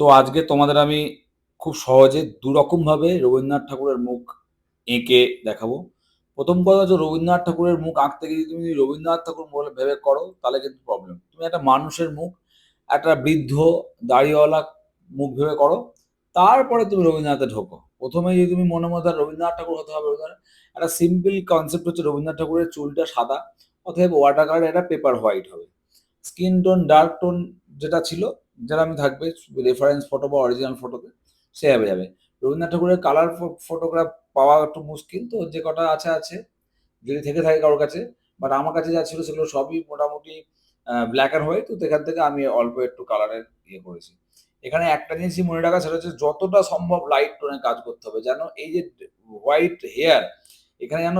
তো আজকে তোমাদের আমি খুব সহজে দুরকমভাবে রবীন্দ্রনাথ ঠাকুরের মুখ এঁকে দেখাবো। প্রথম কথা হচ্ছে রবীন্দ্রনাথ ঠাকুরের মুখ আঁকতে গিয়ে তুমি রবীন্দ্রনাথ ঠাকুর বলে ভেবে করো, তাহলে কিন্তু প্রবলেম তুমি একটা মানুষের মুখ, একটা বৃদ্ধ দাড়িওয়ালা মুখ ভেবে করো, তারপরে তুমি রবীন্দ্রনাথে ঢোকো। প্রথমে যদি তুমি মনে মধ্যে রবীন্দ্রনাথ ঠাকুর হতে হবে, রবীন্দ্রনাথ, একটা সিম্পল কনসেপ্ট হচ্ছে রবীন্দ্রনাথ ঠাকুরের চুলটা সাদা অথবা ওয়াটার কালার এটা পেপার হোয়াইট হবে। স্কিন টোন, ডার্ক টোন যেটা ছিল যেরকম থাকবে রেফারেন্স ফটো বা অরিজিনাল ফটোতে সেভাবে যাবে রবীন্দ্রনাথ ঠাকুরের কালার ফটোগ্রাফ পাওয়া একটু মুশকিল, তো যে কটা আছে আছে। যদি থেকে থাকে কারোর কাছে বাট আমার কাছে যা ছিল সেগুলো সবই মোটামুটি ব্ল্যাক অ্যান্ড হোয়াইট তো সেখান থেকে আমি অল্প একটু কালারের ইয়ে করেছি। এখানে একটা জিনিসই মনে রাখা, সেটা হচ্ছে যতটা সম্ভব লাইট টোনে কাজ করতে হবে, যেন এই যে হোয়াইট হেয়ার এখানে যেন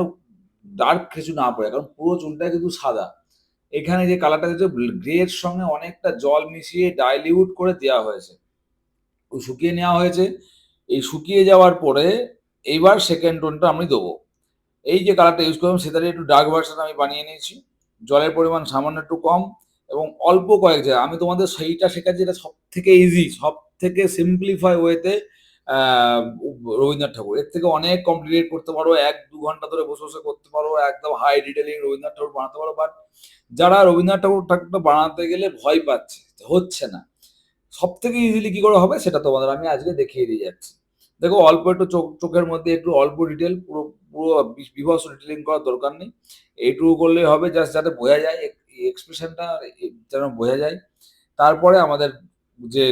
ডার্ক কিছু না পড়ে, কারণ পুরো চুলটা কিন্তু সাদা। এখানে যে কালারটা দিয়েছে গ্রের সঙ্গে অনেকটা জল মিশিয়ে ডাইলিউট করে দেওয়া হয়েছে। শুকিয়ে নেওয়া হয়েছে। এই শুকিয়ে যাওয়ার পরে এইবার সেকেন্ড টোনটা আমি দেবো। এই যে কালারটা ইউজ করলাম সেটারই একটু ডার্ক ভার্সন আমি বানিয়ে নিয়েছি। জলের পরিমাণ সামান্য একটু কম এবং অল্প কয়েক জায়গা আমি তোমাদের সেইটা শেখাচ্ছি যেটা সব থেকে ইজি সব থেকে সিম্পলিফাই ওয়েতে রবীন্দ্রনাথ ঠাকুর। এর থেকে অনেক কমপ্লিকেট করতে পারো, এক দু ঘণ্টা ধরে বসে বসে করতে পারো, একদম হাই ডিটেলিং রবীন্দ্রনাথ ঠাকুর বানাতে পারো বাট যারা রবীন্দ্রনাথ ঠাকুর ঠাকুরটা বানাতে গেলে ভয় পাচ্ছে, হচ্ছে না। সব থেকে ইজিলি কি করে হবে সেটা তোমাদের আমি আজকে দেখিয়ে দিয়ে যাচ্ছি। দেখো, অল্প একটু চোখ, চোখের মধ্যে একটু অল্প ডিটেল পুরো পুরো বিভৎস ডিটেলিং করার দরকার নেই। এইটুকু করলে হবে জাস্ট যাতে বোঝা যায় এক্সপ্রেশনটা যেন বোঝা যায়। তারপরে আমাদের যে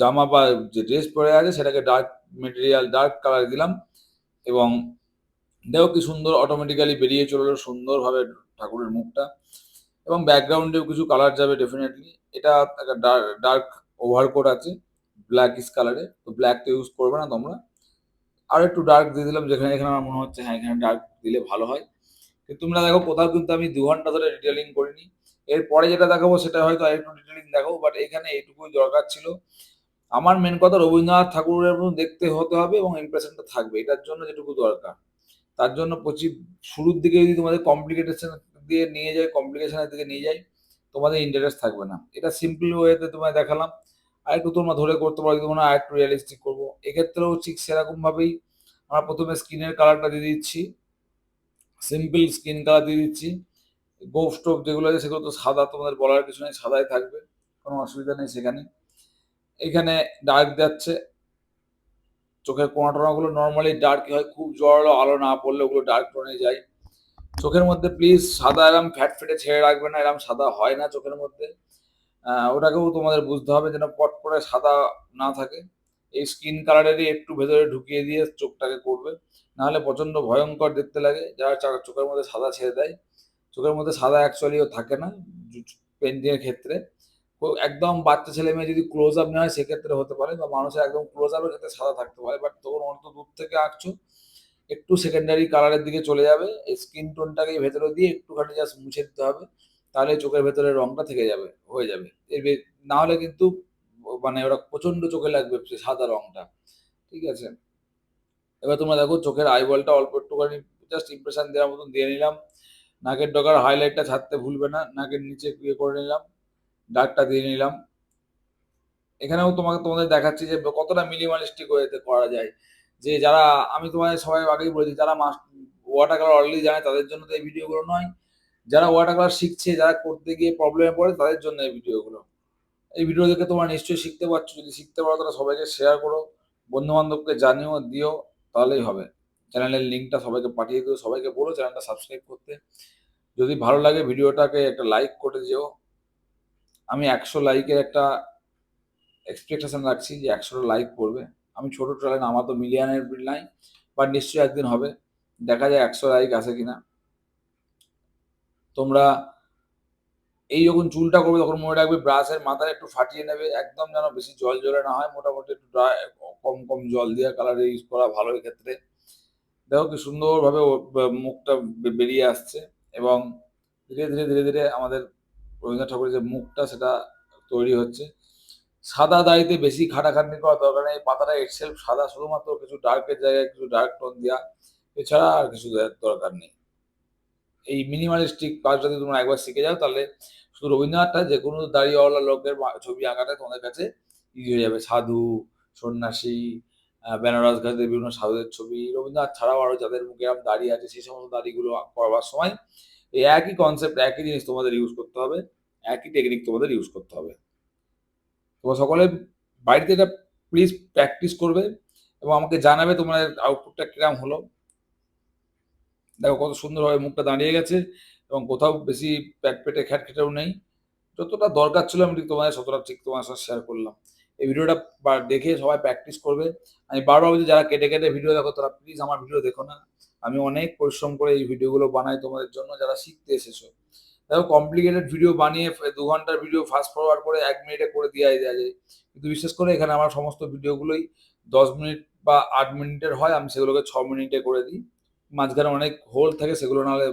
জামা বা যে ড্রেস পরে আছে, সেটাকে ডার্ক মেটেরিয়াল ডার্ক কালার দিলাম এবং দেখো কি সুন্দর অটোমেটিক্যালি বেরিয়ে চলল সুন্দরভাবে ঠাকুরের মুখটা এবং ব্যাকগ্রাউন্ডেও কিছু কালার যাবে ডেফিনেটলি এটা একটা ডার্ক ওভারকোট আছে ব্ল্যাক ইস কালারে তো ব্ল্যাক তো ইউজ করবে না তোমরা। আর একটু ডার্ক দিয়ে দিলাম, যেখানে, এখানে আমার মনে হচ্ছে হ্যাঁ এখানে ডার্ক দিলে ভালো হয়। কিন্তু তোমরা দেখো, কোথাও কিন্তু আমি দু ঘণ্টা ধরে ডিটেলিং করিনি। এরপরে যেটা দেখাবো, সেটা হয়তো আর একটু ডিটেলিং দেখাবো বাট এখানে এইটুকুই দরকার ছিল আমার মেন কথা রবীন্দ্রনাথ ঠাকুরের মতো দেখতে হতে হবে এবং ইমপ্রেশনটা থাকবে। এটার জন্য যেটুকু দরকার। তার জন্য প্রচুর, শুরুর দিকে যদি তোমাদের কমপ্লিকেটেশন দিয়ে নিয়ে যায় কমপ্লিকেশনের দিকে নিয়ে যায়, তোমাদের ইন্টারেস্ট থাকবে না। এটা সিম্পল ওয়েতে তোমায় দেখালাম। আর একটু তোমরা ধরে করতে পারো তোমরা আর একটু রিয়েলিস্টিক করব। এক্ষেত্রেও ঠিক সেরকমভাবেই আমরা প্রথমে স্কিনের কালারটা দিয়ে দিচ্ছি। সিম্পল স্কিন কালার দিয়ে দিচ্ছি। গোফ স্টোভ যেগুলো আছে সেগুলো তো সাদা, তোমাদের বলার কিছু নেই, সাদাই থাকবে। কোনো অসুবিধা নেই সেখানে। এখানে ডার্ক যাচ্ছে। চোখের কোনা টোনাগুলো নর্মালি ডার্ক হয়, খুব জড়ালো আলো না পড়লে ওগুলো ডার্ক টোনে যায়। চোখের মধ্যে প্লিজ সাদা এরম ফ্যাট ফেটে ছেড়ে রাখবে না, এরম সাদা হয় না চোখের মধ্যে। ওটাকেও তোমাদের বুঝতে হবে যেন পট করে সাদা না থাকে। এই স্কিন কালারেরই একটু ভেতরে ঢুকিয়ে দিয়ে চোখটাকে করবে। নাহলে প্রচণ্ড ভয়ঙ্কর দেখতে লাগে যারা চোখের মধ্যে সাদা ছেড়ে দেয়। চোখের মধ্যে সাদা অ্যাকচুয়ালিও থাকে না পেন্টিংয়ের ক্ষেত্রে। একদম বাচ্চা ছেলে মেয়ে যদি ক্লোজ আপ নেওয়া হয়, সেক্ষেত্রে হতে পারে বা মানুষের একদম ক্লোজ আপের ক্ষেত্রে সাদা থাকতে পারে। বাট তখন অন্ত দূর থেকে আঁকছো, একটু সেকেন্ডারি কালারের দিকে চলে যাবে, এই স্কিন টোনটাকে ভেতরে দিয়ে একটুখানি জাস্ট মুছে দিতে হবে, তাহলে চোখের ভেতরে রংটা থেকে যাবে, হয়ে যাবে। এর না হলে কিন্তু মানে ওরা প্রচণ্ড চোখে লাগবে সাদা রংটা। ঠিক আছে? এবার তোমরা দেখো, চোখের আইবলটা অল্প একটুখানি জাস্ট ইমপ্রেশন দেওয়ার মতন দিয়ে নিলাম। নাকের ডগার হাইলাইটটা ছাড়তে ভুলবে না, নাকের নিচে ইয়ে করে নিলাম। ডার্কটা দিয়ে নিলাম। এখানেও তোমাকে, তোমাদের দেখাচ্ছি যে কতটা মিনিমালিস্টিক ওয়েতে করা যায়। যে যারা, আমি তোমাদের সবাই আগেই বলেছি, যারা ওয়াটার কালার অলরেডি জানে, তাদের জন্য তো এই ভিডিওগুলো নয়। যারা ওয়াটার কালার শিখছে, যারা করতে গিয়ে প্রবলেমে পড়ে, তাদের জন্য এই ভিডিওগুলো। এই ভিডিও দেখে তোমরা নিশ্চয়ই শিখতে পারছ। যদি শিখতে পারো, তাহলে সবাইকে শেয়ার করো বন্ধু বান্ধবকে জানিও, দিও, তাহলেই হবে। চ্যানেলের লিঙ্কটা সবাইকে পাঠিয়ে দিও, সবাইকে বলো চ্যানেলটা সাবস্ক্রাইব করতে। যদি ভালো লাগে, ভিডিওটাকে একটা লাইক করে যেও আমি একশো লাইকের একটা এক্সপেকটেশন রাখছি যে একশোটা লাইক করবে। আমি ছোটো ট্রেন আমার তো মিলিয়নের নাই বাট নিশ্চয়ই একদিন হবে। দেখা যায় একশো লাইক আসে কিনা। তোমরা এই যখন চুলটা করবে, তখন মনে রাখবে ব্রাশের মাথায় একটু ফাটিয়ে নেবে, একদম যেন বেশি জল জলে না হয়, মোটামুটি একটু ড্রাই কম কম জল দিয়ে কালার ইউজ করা ভালো ক্ষেত্রে। দেখো কি সুন্দরভাবে মুখটা বেরিয়ে আসছে এবং ধীরে ধীরে ধীরে ধীরে আমাদের রবীন্দ্রনাথ ঠাকুরের যে মুখটা সেটা তৈরি হচ্ছে। সাদা দাড়িতে বেশি খাটাখাটনি করা দরকার নেই, পাতাটা এক্সেলফ সাদা শুধুমাত্র কিছু ডার্কের জায়গায় কিছু ডার্ক টোন দেওয়া এছাড়া আর কিছু দরকার নেই। এই মিনিমালিস্টিক কাজ যদি তোমরা একবার শিখে যাও, তাহলে শুধু রবীন্দ্রনাথটা যে কোনো দাড়িওয়ালা লোকের ছবি আঁকাটা তোমাদের কাছে ইজি হয়ে যাবে। সাধু, সন্ন্যাসী বেনারস ঘাটের বিভিন্ন সাধুদের ছবি, রবীন্দ্রনাথ ছাড়াও আরও যাদের মুখে এরকম দাড়ি আছে, সেই সমস্ত দাড়িগুলো করবার সময় এই একই কনসেপ্ট একই জিনিস তোমাদের ইউজ করতে হবে, একই টেকনিক তোমাদের ইউজ করতে হবে। তোমরা সকলে বাড়িতে এটা প্লিজ প্র্যাকটিস করবে এবং আমাকে জানাবে তোমাদের আউটপুটটা কিরম হলো। দেখো কত সুন্দরভাবে মুখটা দাঁড়িয়ে গেছে এবং কোথাও বেশি প্যাট পেটে খ্যাট খেটেও নেই। যতটা দরকার ছিল আমি ঠিক তোমাদের, ততটা ঠিক তোমার সাথে শেয়ার করলাম। এই ভিডিওটা দেখে সবাই প্র্যাকটিস করবে। আমি বারবার বলছি, যারা কেটে কেটে ভিডিও দেখো, তারা প্লিজ আমার ভিডিও দেখো না। আমি অনেক পরিশ্রম করে এই ভিডিওগুলো বানাই তোমাদের জন্য, যারা শিখতে এসেছ। দেখো কমপ্লিকেটেড ভিডিও বানিয়ে দু ঘণ্টার ভিডিও ফাস্ট ফরওয়ার্ড করে এক মিনিটে করে দেওয়া দেওয়া যায়। কিন্তু বিশেষ করে এখানে আমার সমস্ত ভিডিওগুলোই দশ মিনিট বা আট মিনিটের হয়, আমি সেগুলোকে ছ মিনিটে করে দিই। মাঝখানে অনেক হোল থাকে, সেগুলো নাহলে